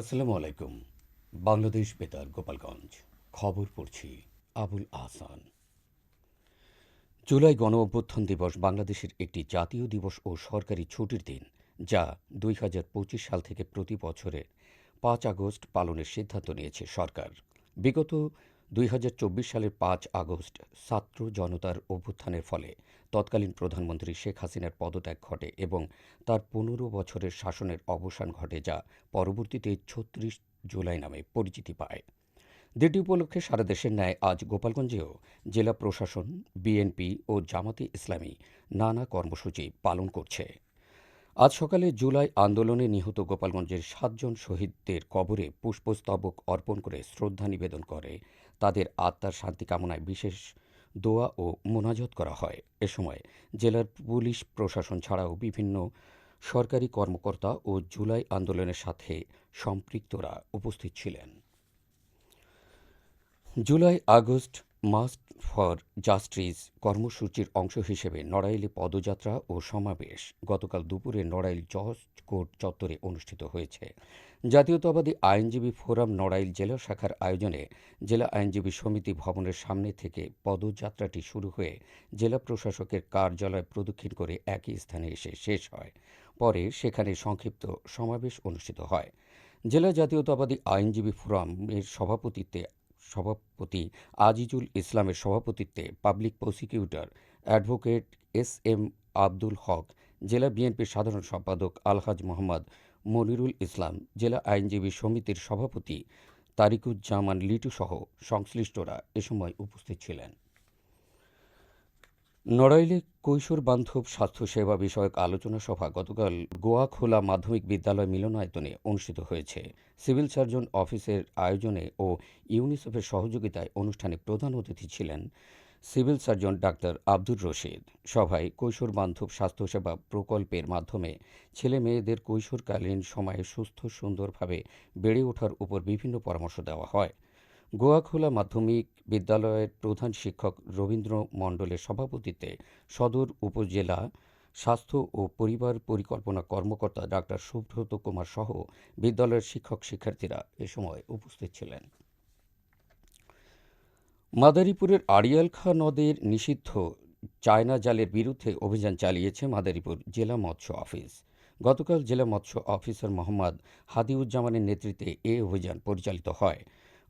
আসসালামু আলাইকুম। বাংলাদেশ বেতার, গোপালগঞ্জ। খবর পড়ছি আবুল আহসান। জুলাই গণ অভ্যুত্থান দিবস বাংলাদেশের একটি জাতীয় দিবস ও সরকারি ছুটির দিন, যা দুই হাজার পঁচিশ সাল থেকে প্রতি বছরের পাঁচ আগস্ট পালনের সিদ্ধান্ত নিয়েছে সরকার। বিগত দুই হাজার চব্বিশ সালের পাঁচ আগস্ট ছাত্র জনতার অভ্যুত্থানের ফলে তৎকালীন প্রধানমন্ত্রী শেখ হাসিনার পদত্যাগ ঘটে এবং তার পনেরো বছরের শাসনের অবসান ঘটে যা পরবর্তীতে ছত্রিশ জুলাই নামে পরিচিতি পায়। দিনটি উপলক্ষে সারা দেশের ন্যায় আজ গোপালগঞ্জেও জেলা প্রশাসন, বিএনপি ও জামাতে ইসলামী নানা কর্মসূচি পালন করছে। আজ সকালে জুলাই আন্দোলনে নিহত গোপালগঞ্জের সাতজন শহীদদের কবরে পুষ্পস্তবক অর্পণ করে শ্রদ্ধা নিবেদন করে তাদের আত্মার শান্তি কামনায় বিশেষ দোয়া ও মোনাজত করা হয়। এ সময় জেলার পুলিশ প্রশাসন ছাড়াও বিভিন্ন সরকারি কর্মকর্তা ও জুলাই আন্দোলনের সাথে সম্পৃক্তরা উপস্থিত ছিলেন। July August must for justice কর্মসূচির অংশ হিসেবে নড়াইলে পদযাত্রা ও সমাবেশ গতকাল দুপুরে নড়াইল জজ কোর্ট চত্বরে অনুষ্ঠিত হয়েছে। জাতীয়তাবাদী আইনজীবী ফোরাম নড়াইল জেলা শাখার আয়োজনে জেলা আইনজীবী সমিতি ভবনের সামনে থেকে পদযাত্রাটি শুরু হয়ে জেলা প্রশাসকের কার্যালয় প্রদক্ষিণ করে একই স্থানে এসে শেষ হয়। পরে সেখানে সংক্ষিপ্ত সমাবেশ অনুষ্ঠিত হয়। জেলা জাতীয়তাবাদী আইনজীবী ফোরামের সভাপতিত্বে সভাপতি আজিজুল ইসলামের সভাপতিত্বে public prosecutor advocate S M Abdul Haque, জেলা বিএনপির সাধারণ সম্পাদক আলহাজ মোহাম্মদ মনিরুল ইসলাম, জেলা আইনজীবী সমিতির সভাপতি তারিকুজ্জামান লিটু সহ সংশ্লিষ্টরা এ সময় উপস্থিত ছিলেন। নড়াইলে কৈশোর বান্ধব স্বাস্থ্যসেবা বিষয়ক আলোচনা সভা গতকাল গোয়াখোলা মাধ্যমিক বিদ্যালয় মিলনায়তনে অনুষ্ঠিত হয়েছে। সিভিল সার্জন অফিসের আয়োজনে ও ইউনিসেফের সহযোগিতায় অনুষ্ঠানে প্রধান অতিথি ছিলেন civil surgeon doctor Abdur Rashid. সভায় কৈশোর বান্ধব স্বাস্থ্যসেবা প্রকল্পের মাধ্যমে ছেলে মেয়েদের কৈশোরকালীন সময়ে সুস্থ সুন্দরভাবে বেড়ে ওঠার উপর বিভিন্ন পরামর্শ দেওয়া হয়। গোয়াখোলা মাধ্যমিক বিদ্যালয়ের প্রধান শিক্ষক রবীন্দ্র মণ্ডলের সভাপতিত্বে সদর উপজেলা স্বাস্থ্য ও পরিবার পরিকল্পনা কর্মকর্তা ডাক্তার সুব্রত কুমার সহ বিদ্যালয়ের শিক্ষক শিক্ষার্থীরা এ সময় উপস্থিত ছিলেন। মাদারীপুরের আড়িয়ালখা নদের নিষিদ্ধ চায়না জালের বিরুদ্ধে অভিযান চালিয়েছে মাদারীপুর জেলা মৎস্য অফিস। গতকাল জেলা মৎস্য অফিসার মোহাম্মদ হাদিউজ্জামানের নেতৃত্বে এ অভিযান পরিচালিত হয়।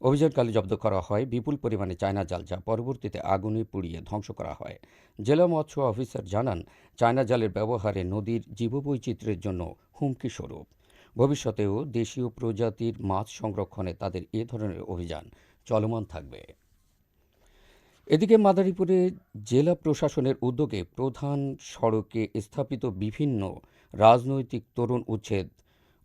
অভিযানকালে জব্দ করা হয়, বিপুল পরিমাণে চায়না জাল যা পরবর্তীতে আগুনে পুড়িয়ে ধ্বংস করা হয়। জেলা মৎস্য অফিসার জানান, চায়না জালের ব্যবহারে নদীর জীববৈচিত্র্যের জন্য হুমকি স্বরূপ। ভবিষ্যতেও দেশীয় প্রজাতির মাছ সংরক্ষণে তাদের এ ধরনের অভিযান চলমান থাকবে। এদিকে মাদারীপুরে জেলা প্রশাসনের উদ্যোগে প্রধান সড়কে স্থাপিত বিভিন্ন রাজনৈতিক তরুণ উচ্ছেদ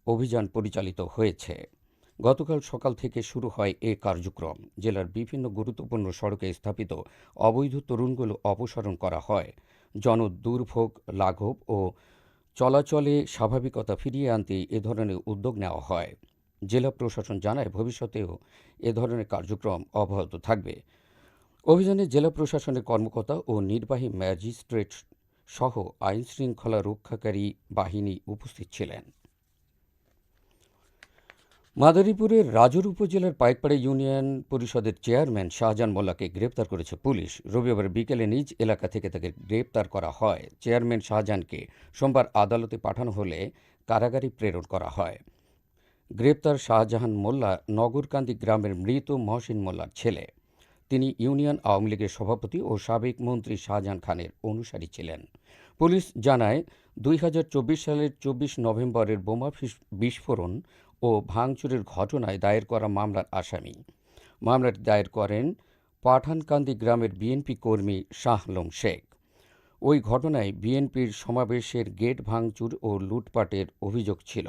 অভিযান পরিচালিত হয়েছে। গতকাল সকাল থেকে শুরু হয় এ কার্যক্রম। জেলার বিভিন্ন গুরুত্বপূর্ণ সড়কে স্থাপিত অবৈধ তরুণগুলো অপসারণ করা হয়। জনদুর্ভোগ, লাঘব ও চলাচলে স্বাভাবিকতা ফিরিয়ে আনতে এ ধরনের উদ্যোগ নেওয়া হয়। জেলা প্রশাসন জানায় ভবিষ্যতেও এ ধরনের কার্যক্রম অব্যাহত থাকবে। অভিযানে জেলা প্রশাসনের কর্মকর্তা ও নির্বাহী ম্যাজিস্ট্রেট সহ আইন শৃঙ্খলা রক্ষাকারী বাহিনী উপস্থিত ছিলেন। মাদারীপুরের রাজুর উপজেলার পাইকপাড়া ইউনিয়ন পরিষদের চেয়ারম্যান শাহজাহান মোল্লাকে গ্রেপ্তার করেছে পুলিশ। রবিবার বিকেলে নিজ এলাকা থেকে তাকে গ্রেপ্তার করা হয়। চেয়ারম্যান শাহজাহানকে সোমবার আদালতে পাঠানো হলে কারাগারে প্রেরণ করা হয়। গ্রেপ্তার শাহজাহান মোল্লা নগরকান্দি গ্রামের মৃত মহসিন মোল্লার ছেলে। তিনি ইউনিয়ন আওয়ামী লীগের সভাপতি ও সাবেক মন্ত্রী শাহজাহান খানের অনুসারী ছিলেন। পুলিশ জানায়, দুই হাজার চব্বিশ সালের চব্বিশ নভেম্বরের বোমা বিস্ফোরণ ও ভাঙচুরের ঘটনায় দায়ের করা মামলার আসামি। মামলাটি দায়ের করেন পাঠানকান্দি গ্রামের বিএনপি কর্মী শাহলম শেখ। ওই ঘটনায় বিএনপির সমাবেশের গেট ভাঙচুর ও লুটপাটের অভিযোগ ছিল।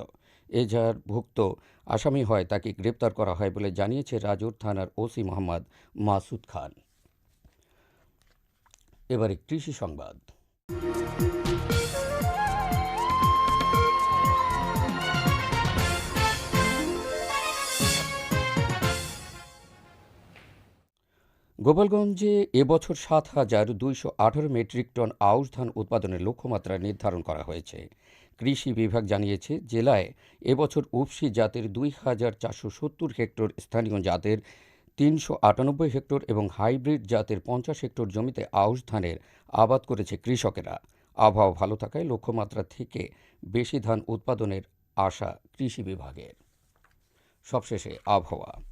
এজাহার ভুক্ত আসামি হয় তাকে গ্রেপ্তার করা হয় বলে জানিয়েছে রাজুর থানার ওসি মোহাম্মদ মাসুদ খান। এবারে কৃষি সংবাদ। গোপালগঞ্জে এবছর সাত হাজার দুইশো আঠারো মেট্রিক টন আউশ ধান উৎপাদনের লক্ষ্যমাত্রা নির্ধারণ করা হয়েছে। কৃষি বিভাগ জানিয়েছে, জেলায় এবছর উফশি জাতের দুই হাজার চারশো সত্তর হেক্টর, স্থানীয় জাতের তিনশো আটানব্বই হেক্টর এবং হাইব্রিড জাতের পঞ্চাশ হেক্টর জমিতে আউশ ধানের আবাদ করেছে কৃষকেরা। আবহাওয়া ভালো থাকায় লক্ষ্যমাত্রা থেকে বেশি ধান উৎপাদনের আশা কৃষি বিভাগের। সবশেষে আবহাওয়া।